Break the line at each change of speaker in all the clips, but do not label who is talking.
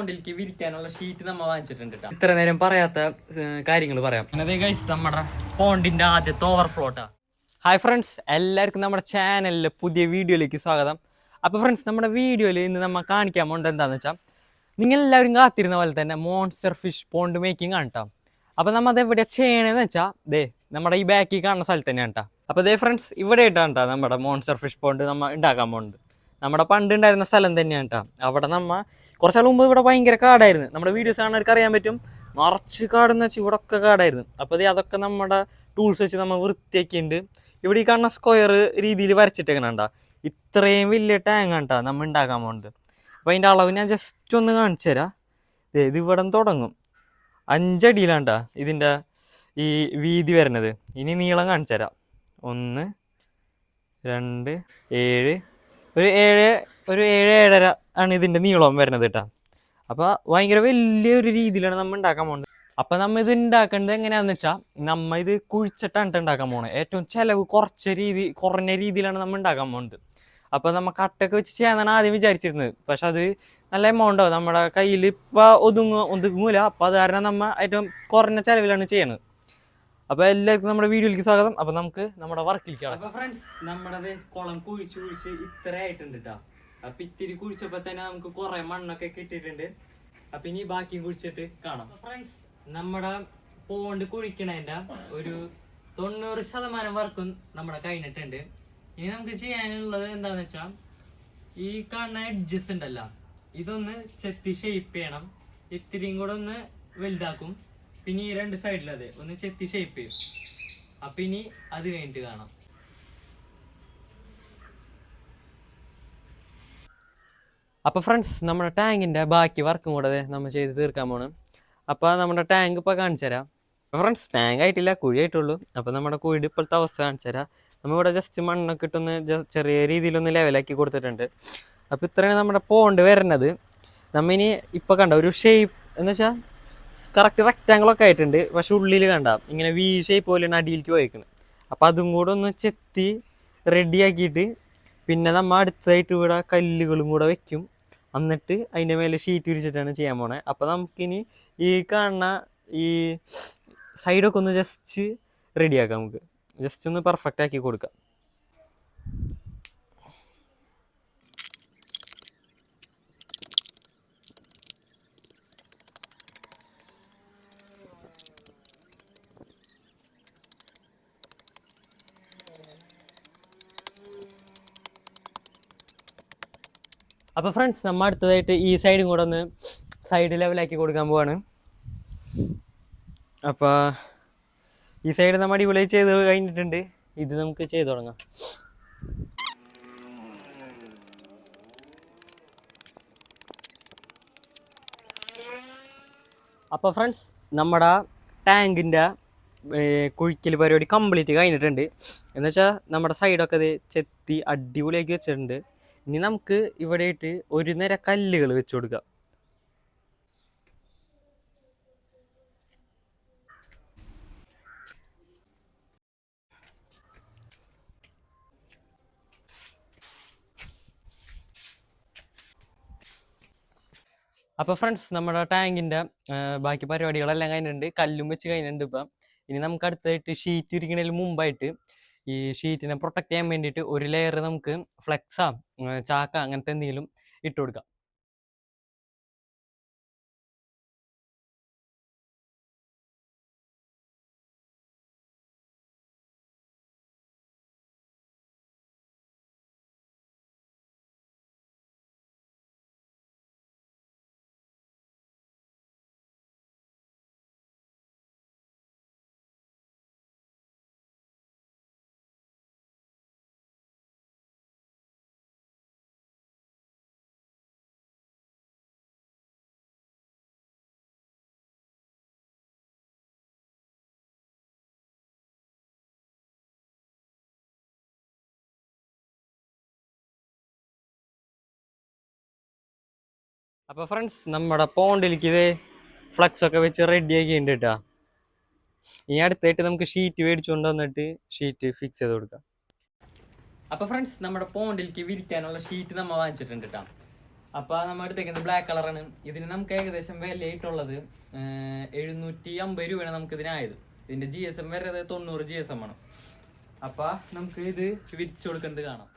പോണ്ടിലേക്ക് വിരിക്കാനുള്ള sheet നമ്മ വാങ്ങിച്ചിട്ടുണ്ട് ട്ടാ. ഇത്ര നേരം പറയാത്ത കാര്യങ്ങൾ പറയാം. അതെ ഗൈസ് നമ്മുടെ പോണ്ടിന്റെ ആദ്യത്തെ ഓവർഫ്ലോട്ടാ ഹായ് ഫ്രണ്ട്സ് എല്ലാവർക്കും നമ്മുടെ ചാനലിലെ പുതിയ വീഡിയോയിലേക്ക് സ്വാഗതം. അപ്പോൾ ഫ്രണ്ട്സ് നമ്മുടെ വീഡിയോയിൽ ഇന്ന് നമ്മൾ കാണിക്കാൻ പോകുന്നത് എന്താണെന്ന് വെച്ചാൽ നിങ്ങൾ എല്ലാവരും കാത്തിരുന്ന പോലെ തന്നെ മോൺസ്റ്റർ ഫിഷ് പോണ്ട് മേക്കിംഗ് ആണ് കേട്ടോ അപ്പോൾ നമ്മൾ അത് ചെയ്യണതെന്ന് വെച്ചാൽ ദേ നമ്മുടെ ഈ ബാക്കിൽ കാണുന്ന സ്ഥലത്ത് തന്നെയാണ് കേട്ടോ അപ്പോൾ ദേ ഫ്രണ്ട്സ് ഇവിടെ ആയിട്ടാണ് കേട്ടോ നമ്മുടെ മോൺസ്റ്റർ ഫിഷ് പോണ്ട് നമ്മൾ ഉണ്ടാക്കാൻ പോകുന്നത് നമ്മുടെ പണ്ട് ഉണ്ടായിരുന്ന സ്ഥലം തന്നെയാണ് കേട്ടോ അവിടെ നമ്മ കുറച്ചാൾ മുമ്പ് ഇവിടെ ഭയങ്കര കാടായിരുന്നു. നമ്മുടെ വീഡിയോസ് കാണുന്നവർക്ക് അറിയാൻ പറ്റും. നിറച്ച് കാടെന്ന് വെച്ചാൽ ഇവിടെ ഒക്കെ കാടായിരുന്നു. അപ്പോൾ അതൊക്കെ നമ്മുടെ ടൂൾസ് വെച്ച് നമ്മൾ വൃത്തിയാക്കിയിട്ടുണ്ട് ഇവിടെ ഈ കാണുന്ന സ്ക്വയർ രീതിയിൽ വരച്ചിട്ടേക്കണണ്ട ഇത്രയും വലിയ ടാങ്ക് ആണ് കേട്ടോ നമ്മൾ ഉണ്ടാക്കാൻ പോകുന്നത് അപ്പോൾ അതിന്റെ അളവ് ഞാൻ ജസ്റ്റ് ഒന്ന് കാണിച്ചു തരാം. ഇത് ഇവിടെ തുടങ്ങും. അഞ്ചടിയിലാണ്ടാ ഇതിന്റെ ഈ വീതി വരുന്നത് ഇനി നീളം കാണിച്ചു തരാം. ഒന്ന് രണ്ട് ഏഴ് ഒരു ഏഴ് ഒരു ഏഴ് ഏഴര ആണ് ഇതിന്റെ നീളം വരുന്നത് കേട്ടോ അപ്പോൾ ഭയങ്കര വലിയൊരു രീതിയിലാണ് നമ്മൾ ഉണ്ടാക്കാൻ പോകുന്നത് അപ്പോൾ നമ്മൾ ഇത് ഉണ്ടാക്കേണ്ടത് എങ്ങനെയാണെന്ന് വെച്ചാൽ നമ്മൾ ഇത് കുഴിച്ചിട്ടാണ് ഉണ്ടാക്കാൻ പോകുന്നത് ഏറ്റവും ചിലവ് കുറച്ച രീതി കുറഞ്ഞ രീതിയിലാണ് നമ്മൾ ഉണ്ടാക്കാൻ പോകുന്നത് അപ്പോൾ നമ്മൾ കട്ടൊക്കെ വെച്ച് ചെയ്യാന്നാണ് ആദ്യം വിചാരിച്ചിരുന്നത്. പക്ഷെ അത് നല്ല എമൗണ്ട് ആവും. നമ്മുടെ കയ്യിൽ ഇപ്പോൾ ഒതുങ്ങ ഒതുങ്ങൂല. അപ്പോൾ അത് കാരണം നമ്മൾ ഏറ്റവും കുറഞ്ഞ ചിലവിലാണ് ചെയ്യണത്. അപ്പോൾ എല്ലാവർക്കും നമ്മുടെ വീഡിയോയിലേക്ക് സ്വാഗതം. അപ്പൊ നമുക്ക് നമ്മുടെ വർക്കിലേക്ക് അപ്പൊ ഫ്രണ്ട്സ് നമ്മുടെ കുളം കുഴിച്ച് കുഴിച്ച് ഇത്ര ആയിട്ടുണ്ട് കേട്ടോ അപ്പൊ ഇത്തിരി കുഴിച്ചപ്പോ തന്നെ നമുക്ക് കുറെ മണ്ണൊക്കെ കിട്ടിയിട്ടുണ്ട്. അപ്പൊ ഇനി ബാക്കിയും കുഴിച്ചിട്ട് കാണാം. ഫ്രണ്ട്സ് നമ്മുടെ പോണ്ട് കുഴിക്കണേന്റെ ഒരു തൊണ്ണൂറ് ശതമാനം വർക്കും നമ്മുടെ കഴിഞ്ഞിട്ടുണ്ട്. ഇനി നമുക്ക് ചെയ്യാനുള്ളത് എന്താന്ന് വെച്ചാൽ ഈ കാണുന്ന എഡ്ജസ് ഉണ്ടല്ലോ ഇതൊന്ന് ചെത്തി ഷേപ്പ് ചെയ്യണം. ഇത്തിരിയും കൂടെ ഒന്ന് വലുതാക്കും. പിന്നെ ഈ രണ്ട് സൈഡിലത് ഒന്ന് ചെത്തി ഷേപ്പ് ചെയ്യും. അപ്പൊ ഇനി അത് കഴിഞ്ഞിട്ട് കാണാം. അപ്പോൾ ഫ്രണ്ട്സ് നമ്മുടെ ടാങ്കിന്റെ ബാക്കി വർക്കും കൂടെ നമ്മൾ ചെയ്ത് തീർക്കാൻ പോണ്. അപ്പോൾ നമ്മുടെ ടാങ്ക് ഇപ്പോൾ കാണിച്ചു തരാം. ഫ്രണ്ട്സ് ടാങ്ക് ആയിട്ടില്ല കുഴി ആയിട്ടുള്ളൂ. അപ്പോൾ നമ്മുടെ കുഴിയുടെ ഇപ്പോഴത്തെ അവസ്ഥ കാണിച്ചു തരാം. നമ്മളിവിടെ ജസ്റ്റ് മണ്ണൊക്കെ ഇട്ടൊന്ന് ചെറിയ രീതിയിലൊന്ന് ലെവലാക്കി കൊടുത്തിട്ടുണ്ട്. അപ്പോൾ ഇത്രയാണ് നമ്മുടെ പോണ്ട് വരുന്നത്. നമ്മ ഇനി ഇപ്പോൾ കണ്ട ഒരു ഷേപ്പ് എന്ന് വെച്ചാൽ കറക്റ്റ് റെക്റ്റാങ്കിളൊക്കെ ആയിട്ടുണ്ട്. പക്ഷെ ഉള്ളിൽ കണ്ട ഇങ്ങനെ വി ഷേപ്പ് പോലെയാണ് അടിയിലേക്ക് പോയേക്കുന്നത് അപ്പം അതും കൂടെ ഒന്ന് ചെത്തി റെഡിയാക്കിയിട്ട് പിന്നെ നമ്മൾ അടുത്തതായിട്ട് ഇവിടെ കല്ലുകളും കൂടെ വെക്കും. എന്നിട്ട് അതിന്റെ മേലെ ഷീറ്റ് വിരിച്ചിട്ടാണ് ചെയ്യാൻ പോണേ. അപ്പോൾ നമുക്കിനി ഈ കാണുന്ന ഈ സൈഡൊക്കെ ഒന്ന് ജസ്റ്റ് റെഡിയാക്കാം നമുക്ക്. ജസ്റ്റ് ഒന്ന് പെർഫെക്റ്റ് ആക്കി കൊടുക്കാം. അപ്പോൾ ഫ്രണ്ട്സ് നമ്മൾ അടുത്തതായിട്ട് ഈ സൈഡും കൂടെ ഒന്ന് സൈഡ് ലെവലാക്കി കൊടുക്കാൻ പോവാണ്. അപ്പോൾ ഈ സൈഡ് നമ്മൾ അടിപൊളി ചെയ്ത് കഴിഞ്ഞിട്ടുണ്ട്. ഇത് നമുക്ക് ചെയ്തു തുടങ്ങാം. അപ്പോൾ ഫ്രണ്ട്സ് നമ്മുടെ ടാങ്കിന്റെ കുഴിക്കൽ പരിപാടി കംപ്ലീറ്റ് കഴിഞ്ഞിട്ടുണ്ട്. എന്നുവെച്ചാൽ നമ്മുടെ സൈഡൊക്കെ ഇത് ചെത്തി അടിപൊളിയാക്കി വെച്ചിട്ടുണ്ട്. ഇനി നമുക്ക് ഇവിടെയിട്ട് ഒരു നിര കല്ലുകൾ വെച്ചു കൊടുക്കാം. അപ്പോൾ ഫ്രണ്ട്സ് നമ്മുടെ ടാങ്കിന്റെ ബാക്കി പരിപാടികളെല്ലാം കഴിഞ്ഞിട്ടുണ്ട്. കല്ലും വെച്ച് കഴിഞ്ഞിട്ടുണ്ട് ഇപ്പം. ഇനി നമുക്ക് അടുത്തായിട്ട് ഷീറ്റ് ഇരിക്കുന്നതിന് മുമ്പായിട്ട് ഈ ഷീറ്റിനെ പ്രൊട്ടക്റ്റ് ചെയ്യാൻ വേണ്ടിയിട്ട് ഒരു ലെയർ നമുക്ക് ഫ്ലെക്സാ ചാക്ക അങ്ങനത്തെ എന്തെങ്കിലും ഇട്ട് കൊടുക്കാം. അപ്പോൾ ഫ്രണ്ട്സ് നമ്മുടെ പോണ്ടിലേക്ക് ഇത് ഫ്ലക്സ് ഒക്കെ വെച്ച് റെഡി ആക്കിയിട്ടുണ്ട് കേട്ടോ ഇനി അടുത്തായിട്ട് നമുക്ക് ഷീറ്റ് മേടിച്ചുകൊണ്ട് വന്നിട്ട് ഷീറ്റ് ഫിക്സ് ചെയ്ത് കൊടുക്കാം. അപ്പോൾ ഫ്രണ്ട്സ് നമ്മുടെ പോണ്ടിലേക്ക് വിരിക്കാനുള്ള ഷീറ്റ് നമ്മൾ വാങ്ങിച്ചിട്ടുണ്ട് കേട്ടോ അപ്പൊ നമ്മൾ എടുത്തേക്കുന്നത് ബ്ലാക്ക് കളറാണ് ഇതിന് നമുക്ക് ഏകദേശം വിലയായിട്ടുള്ളത് എഴുന്നൂറ്റി അമ്പത് രൂപയാണ് നമുക്ക് ഇതിനായത് ഇതിന്റെ ജി എസ് എം വരുന്നത് തൊണ്ണൂറ് ജി എസ് എം ആണ്. അപ്പൊ നമുക്ക് ഇത് വിരിച്ചു കൊടുക്കേണ്ടത് കാണാം.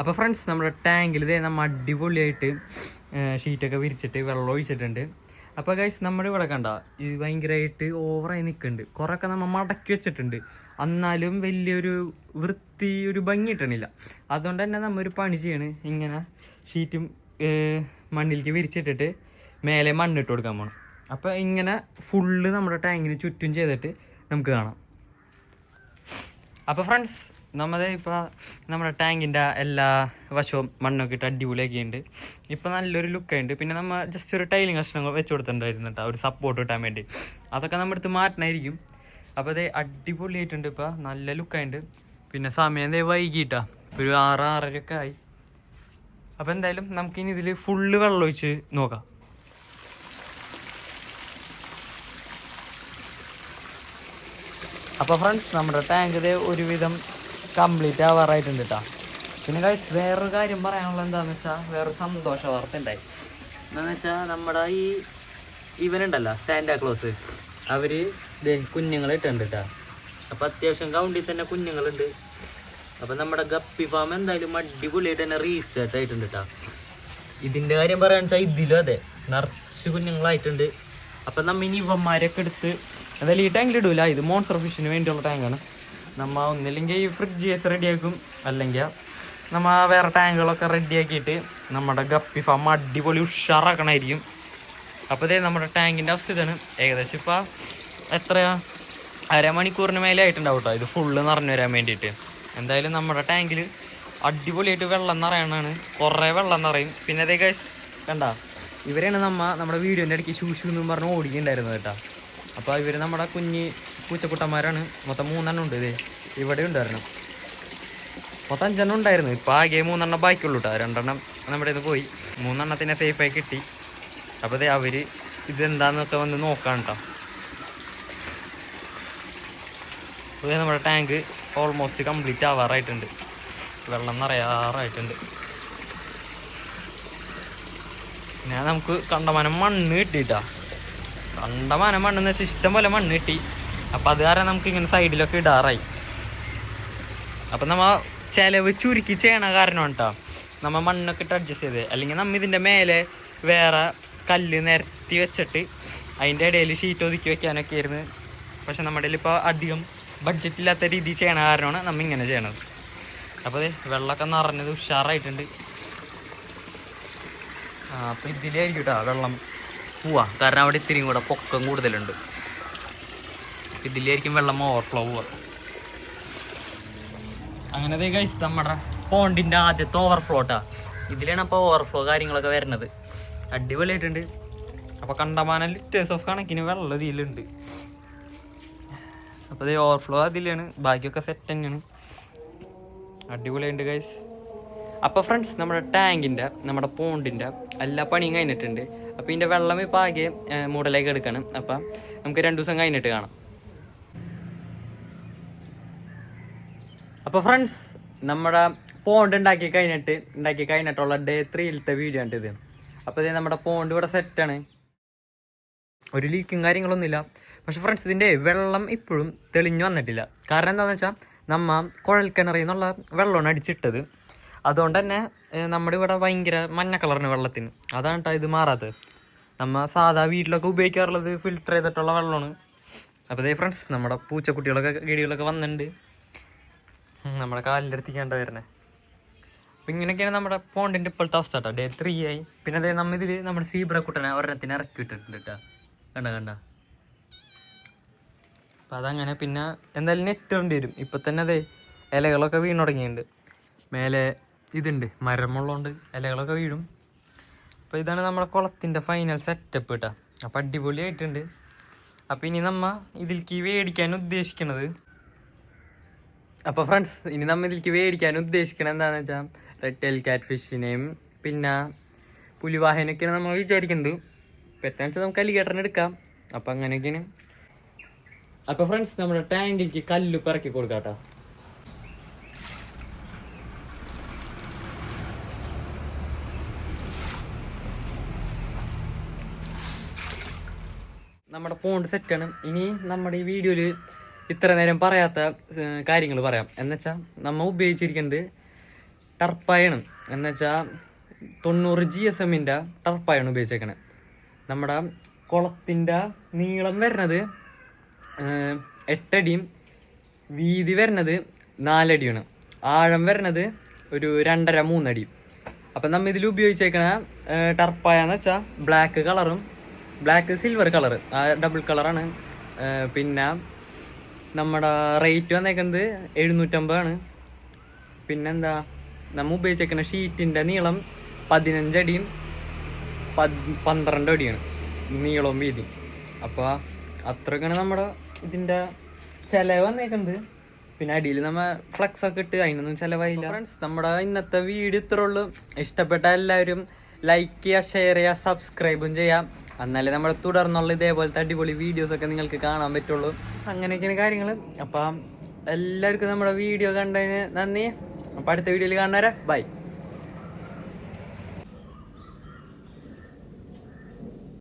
അപ്പോൾ ഫ്രണ്ട്സ് നമ്മുടെ ടാങ്കിൽ ഇതേ നമ്മൾ അടിപൊളിയായിട്ട് ഷീറ്റൊക്കെ വിരിച്ചിട്ട് വെള്ളം ഒഴിച്ചിട്ടുണ്ട്. അപ്പോൾ ഗൈസ് നമ്മുടെ ഇവിടെ കണ്ട ഇത് ഭയങ്കരമായിട്ട് ഓവറായി നിൽക്കുന്നുണ്ട് കുറേയൊക്കെ നമ്മൾ മടക്കി വെച്ചിട്ടുണ്ട്. എന്നാലും വലിയൊരു വൃത്തി ഒരു ഭംഗി കിട്ടണില്ല. അതുകൊണ്ട് തന്നെ നമ്മൾ ഒരു പണി ചെയ്യണ്. ഇങ്ങനെ ഷീറ്റും മണ്ണിലേക്ക് വിരിച്ചിട്ടിട്ട് മേലെ മണ്ണിട്ട് കൊടുക്കാൻ പോകണം അപ്പോൾ ഇങ്ങനെ ഫുള്ള് നമ്മുടെ ടാങ്കിന് ചുറ്റും ചെയ്തിട്ട് നമുക്ക് കാണാം. അപ്പോൾ ഫ്രണ്ട്സ് നമ്മുടെ ഇപ്പോൾ നമ്മുടെ ടാങ്കിന്റെ എല്ലാ വശവും മണ്ണൊക്കെ ഇട്ട് അടിപൊളിയാക്കിയുണ്ട് ഇപ്പോൾ നല്ലൊരു ലുക്കുണ്ട് പിന്നെ നമ്മൾ ജസ്റ്റ് ഒരു ടൈലിങ് കഷ്ണങ്ങൾ വെച്ച് കൊടുത്തിട്ടുണ്ടായിരുന്നു കേട്ടോ ഒരു സപ്പോർട്ട് കിട്ടാൻ വേണ്ടി. അതൊക്കെ നമ്മുടെ അടുത്ത് മാറ്റണമായിരിക്കും അപ്പോൾ അതേ അടിപൊളിയായിട്ടുണ്ട് ഇപ്പോൾ നല്ല ലുക്കായിട്ടുണ്ട് പിന്നെ സമയം ദേ വൈകിട്ടാ ഒരു ആറ് ആറരയൊക്കെ ആയി. അപ്പോൾ എന്തായാലും നമുക്ക് ഇനി ഇതിൽ ഫുള്ള് വെള്ളം ഒഴിച്ച് നോക്കാം. അപ്പോൾ ഫ്രണ്ട്സ് നമ്മുടെ ടാങ്ക് ഒരുവിധം കംപ്ലീറ്റ് ആവാറായിട്ടുണ്ട് കേട്ടോ പിന്നെ ഗൈസ് വേറൊരു കാര്യം പറയാനുള്ളത് എന്താന്ന് വെച്ചാൽ വേറൊരു സന്തോഷ വാർത്ത ഉണ്ടായി എന്താണെന്ന് വെച്ചാൽ നമ്മുടെ ഈ ഇവനുണ്ടല്ലോ സാന്റാക്ലോസ് അവർ കുഞ്ഞുങ്ങൾ ഇട്ടുണ്ട് കേട്ടോ അപ്പോൾ അത്യാവശ്യം കൗണ്ടിൽ തന്നെ കുഞ്ഞുങ്ങളുണ്ട്. അപ്പോൾ നമ്മുടെ ഗപ്പി ഫാം എന്തായാലും അടിപൊളിയായിട്ട് തന്നെ റീസ്റ്റാർട്ട് ആയിട്ടുണ്ട് കേട്ടോ ഇതിന്റെ കാര്യം പറയാന്ന് വെച്ചാൽ ഇതിലും അതെ നിറച്ച് കുഞ്ഞുങ്ങളായിട്ടുണ്ട്. അപ്പം നമ്മ ഇനി ഇവന്മാരൊക്കെ എടുത്ത് എന്തായാലും ഈ ടാങ്കിൽ ഇടൂല. ഇത് മോൺസ്റ്റർ ഫിഷിന് വേണ്ടിയുള്ള ടാങ്കാണ് നമ്മ ഒന്നില്ലെങ്കിൽ ഈ ഫ്രിഡ്ജ് കേസ് റെഡിയാക്കും അല്ലെങ്കിൽ നമ്മ വേറെ ടാങ്കുകളൊക്കെ റെഡിയാക്കിയിട്ട് നമ്മുടെ ഗപ്പി ഫാം അടിപൊളി ഉഷാറാക്കണമായിരിക്കും അപ്പോൾ ഇതേ നമ്മുടെ ടാങ്കിന്റെ അവസ്ഥയാണ്. ഏകദേശം ഇപ്പോൾ എത്രയാ? അരമണിക്കൂറിന് മേലെ ആയിട്ടുണ്ടാവും കേട്ടോ ഇത് ഫുള്ള് നിറഞ്ഞു വരാൻ വേണ്ടിയിട്ട്. എന്തായാലും നമ്മുടെ ടാങ്കിൽ അടിപൊളിയായിട്ട് വെള്ളം നിറയണമാണ് കുറേ വെള്ളം നിറയും. പിന്നെ അതേ കാശ് കണ്ട? ഇവരെയാണ് നമ്മ നമ്മുടെ വീഡിയോന്റെ ഇടയ്ക്ക് ശൂശു എന്നും പറഞ്ഞ് ഓടിക്കുന്നുണ്ടായിരുന്നത് കേട്ടോ. അപ്പോൾ ഇവർ നമ്മുടെ കുഞ്ഞി പൂച്ചക്കുട്ടന്മാരാണ്. മൊത്തം മൂന്നെണ്ണം ഉണ്ട് ഇത്. ഇവിടെ ഉണ്ടായിരുന്നു. മൊത്തം അഞ്ചെണ്ണം ഉണ്ടായിരുന്നു. ഇപ്പോൾ ആകെ മൂന്നെണ്ണം ബാക്കിയുള്ളൂ കേട്ടോ രണ്ടെണ്ണം നമ്മുടെ ഇത് പോയി. മൂന്നെണ്ണത്തിനെ സേഫായി കിട്ടി. അപ്പോൾ ദേ അവർ ഇതെന്താന്നൊക്കെ വന്ന് നോക്കാൻ കേട്ടോ അപ്പോൾ നമ്മുടെ ടാങ്ക് ഓൾമോസ്റ്റ് കംപ്ലീറ്റ് ആവാറായിട്ടുണ്ട്. വെള്ളം നിറയാറായിട്ടുണ്ട്. ഞാൻ നമുക്ക് കണ്ടമാനം മണ്ണ് കിട്ടിയിട്ടാ കണ്ടമാനം മണ്ണെന്ന് വെച്ചാൽ ഇഷ്ടം പോലെ മണ്ണ് കിട്ടി. അപ്പം അത് കാരണം നമുക്ക് ഇങ്ങനെ സൈഡിലൊക്കെ ഇടാറായി. അപ്പം നമ്മ ചിലവ് ചുരുക്കി ചെയ്യണ കാരണം കേട്ടോ നമ്മ മണ്ണൊക്കെ ഇട്ട് അഡ്ജസ്റ്റ് ചെയ്ത്. അല്ലെങ്കിൽ നമ്മ ഇതിന്റെ മേലെ വേറെ കല്ല് നിരത്തി വെച്ചിട്ട് അതിന്റെ ഇടയിൽ ഷീറ്റ് ഒതുക്കി വെക്കാനൊക്കെ ആയിരുന്നു. പക്ഷെ നമ്മുടെ ഇപ്പോൾ അധികം ബഡ്ജറ്റ് ഇല്ലാത്ത രീതിയിൽ ചെയ്യണ കാരണമാണ് നമ്മ ഇങ്ങനെ ചെയ്യണത്. അപ്പോൾ വെള്ളമൊക്കെ നിറഞ്ഞത് ഉഷാറായിട്ടുണ്ട്. ആ അപ്പോൾ ഇതിലായിരിക്കും കേട്ടോ വെള്ളം പോവാ. കാരണം അവിടെ ഇത്തിരിയും കൂടെ പൊക്കം കൂടുതലുണ്ട്. ഇതിലായിരിക്കും വെള്ളം ഓവർഫ്ലോ പോവാ അങ്ങനെ കഴിച്ച് നമ്മുടെ പോണ്ടിന്റെ ആദ്യത്തെ ഓവർഫ്ലോട്ടാ ഇതിലാണ് അപ്പോൾ ഓവർഫ്ലോ കാര്യങ്ങളൊക്കെ വരുന്നത്. അടിപൊളിയായിട്ടുണ്ട്. അപ്പോൾ കണ്ടമാന ലിറ്റേഴ്സ് ഓഫ് കണക്കിന് വെള്ളം ഇതിലുണ്ട്. അപ്പോൾ ഇത് ഓവർഫ്ലോ അതിലാണ്. ബാക്കിയൊക്കെ സെറ്റ് തന്നെയാണ്. അടിപൊളിയുണ്ട് ഗൈസ് അപ്പോൾ ഫ്രണ്ട്സ് നമ്മുടെ ടാങ്കിന്റെ നമ്മുടെ പോണ്ടിന്റെ എല്ലാ പണിയും കഴിഞ്ഞിട്ടുണ്ട്. അപ്പോൾ ഇതിന്റെ വെള്ളം ഇപ്പോൾ ആകെ മൂടലേക്ക് എടുക്കണം അപ്പം നമുക്ക് രണ്ട് ദിവസം കഴിഞ്ഞിട്ട് കാണാം. അപ്പോൾ ഫ്രണ്ട്സ് നമ്മുടെ പോണ്ട് ഉണ്ടാക്കി കഴിഞ്ഞിട്ട് ഉണ്ടാക്കി കഴിഞ്ഞിട്ടുള്ള ഡേ ത്രീയിലത്തെ വീഡിയോ ആണ് ഇത്. അപ്പോൾ ഇത് നമ്മുടെ പോണ്ട് ഇവിടെ സെറ്റാണ് ഒരു ലീക്കും കാര്യങ്ങളൊന്നുമില്ല. പക്ഷെ ഫ്രണ്ട്സ് ഇതിന്റെ വെള്ളം ഇപ്പോഴും തെളിഞ്ഞു വന്നിട്ടില്ല. കാരണം എന്താണെന്ന് വെച്ചാൽ നമ്മ കുഴൽ കിണറിൽ നിന്നുള്ള വെള്ളമാണ് അടിച്ചിട്ടത്. അതുകൊണ്ട് തന്നെ നമ്മുടെ ഇവിടെ ഭയങ്കര മഞ്ഞ കളറിന് വെള്ളത്തിന്. അതാണ് കേട്ടോ ഇത് മാറാത്തത്. നമ്മ സാധാ വീട്ടിലൊക്കെ ഉപയോഗിക്കാറുള്ളത് ഫിൽട്ടർ ചെയ്തിട്ടുള്ള വെള്ളമാണ്. അപ്പോൾ ഇതേ ഫ്രണ്ട്സ് നമ്മുടെ പൂച്ചക്കുട്ടികളൊക്കെ ഗിടികളൊക്കെ വന്നിട്ടുണ്ട്. നമ്മുടെ കാലിന്റെ അടുത്തേക്കാണ്ട് വരണേ അപ്പം ഇങ്ങനെയൊക്കെയാണ് നമ്മുടെ പോണ്ടിന്റെ ഇപ്പോഴത്തെ അവസ്ഥ കേട്ടോ. ഡേ ത്രീ ആയി. പിന്നെ അതേ നമ്മ ഇതിൽ നമ്മുടെ സീബ്ര കുട്ടനെ ഒരെണ്ണത്തിന് ഇറക്കി വിട്ടിട്ടുണ്ട് കേട്ടോ. കണ്ട കണ്ട? അപ്പം അതങ്ങനെ പിന്നെ എന്തായാലും നെറ്റ് വേണ്ടി വരും. ഇപ്പം തന്നെ അതെ ഇലകളൊക്കെ വീണ് തുടങ്ങിയിട്ടുണ്ട്. മേലെ ഇതുണ്ട് മരമുള്ളതുകൊണ്ട് ഇലകളൊക്കെ വീഴും. അപ്പോൾ ഇതാണ് നമ്മുടെ കുളത്തിന്റെ ഫൈനൽ സെറ്റപ്പ് കേട്ടോ. അപ്പം അടിപൊളിയായിട്ടുണ്ട്. അപ്പം ഇനി നമ്മ ഇതിലേക്ക് വേടിക്കാൻ ഉദ്ദേശിക്കണത് അപ്പോൾ ഫ്രണ്ട്സ് ഇനി നമ്മൾ ഇതിലേക്ക് മേടിക്കാൻ ഉദ്ദേശിക്കണത് എന്താണെന്ന് വെച്ചാൽ റെഡ് ടെയിൽ കാറ്റ് ഫിഷിനെയും പിന്നെ പുലിവാഹനൊക്കെയാണ് നമ്മൾ വിചാരിക്കുന്നത്. പെട്ടെന്ന് വെച്ചാൽ നമുക്ക് അലിഗേറ്ററിന് എടുക്കാം. അപ്പം അങ്ങനെയൊക്കെയാണ്. അപ്പോൾ ഫ്രണ്ട്സ് നമ്മുടെ ടാങ്കിലേക്ക് കല്ല് പിറക്കി കൊടുക്കാം കേട്ടോ. നമ്മുടെ പോണ്ട് സെറ്റാണ് ഇനി നമ്മുടെ ഈ വീഡിയോയിൽ ഇത്ര നേരം പറയാത്ത കാര്യങ്ങൾ പറയാം. എന്നുവെച്ചാൽ നമ്മൾ ഉപയോഗിച്ചിരിക്കുന്നത് ടർപ്പായാണ്. എന്നുവെച്ചാൽ തൊണ്ണൂറ് ജി എസ് എമ്മിന്റെ ടർപ്പായാണ് ഉപയോഗിച്ചേക്കണേ. നമ്മുടെ കുളത്തിന്റെ നീളം വരുന്നത് എട്ടടിയും വീതി വരുന്നത് നാലടിയാണ്. ആഴം വരുന്നത് ഒരു രണ്ടര മൂന്നടി. അപ്പം നമ്മൾ ഇതിൽ ഉപയോഗിച്ചേക്കണ ടർപ്പായെന്ന് വെച്ചാൽ ബ്ലാക്ക് കളറും ബ്ലാക്ക് സിൽവർ കളർ ആ ഡബിൾ കളറാണ് പിന്നെ നമ്മുടെ റേറ്റ് വന്നേക്കുന്നത് എഴുന്നൂറ്റമ്പതാണ്. പിന്നെന്താ നമ്മൾ ഉപയോഗിച്ചേക്കുന്ന ഷീറ്റിന്റെ നീളം പതിനഞ്ചടിയും പത് പന്ത്രണ്ട് അടിയാണ് നീളവും വീതിയും. അപ്പോൾ അത്രയൊക്കെയാണ് നമ്മുടെ ഇതിന്റെ ചിലവ് വന്നേക്കുന്നത്. പിന്നെ അടിയിൽ നമ്മ ഫ്ലക്സ് ഒക്കെ ഇട്ട് അതിനൊന്നും ചിലവായില്ല. ഫ്രണ്ട്സ് നമ്മുടെ ഇന്നത്തെ വീഡിയോ ഇത്രയുള്ളൂ ഇഷ്ടപ്പെട്ട എല്ലാവരും ലൈക്ക് ചെയ്യുക ഷെയർ ചെയ്യുക സബ്സ്ക്രൈബും ചെയ്യാം. എന്നാലേ നമ്മൾ തുടർന്നുള്ള ഇതേപോലത്തെ അടിപൊളി വീഡിയോസ് ഒക്കെ നിങ്ങൾക്ക് കാണാൻ പറ്റുള്ളൂ. അങ്ങനെയൊക്കെയാണ് കാര്യങ്ങൾ അപ്പം എല്ലാവർക്കും നമ്മുടെ വീഡിയോ കണ്ടതിന് നന്ദി. അപ്പം അടുത്ത വീഡിയോയിൽ കാണുന്നവരെ ബൈ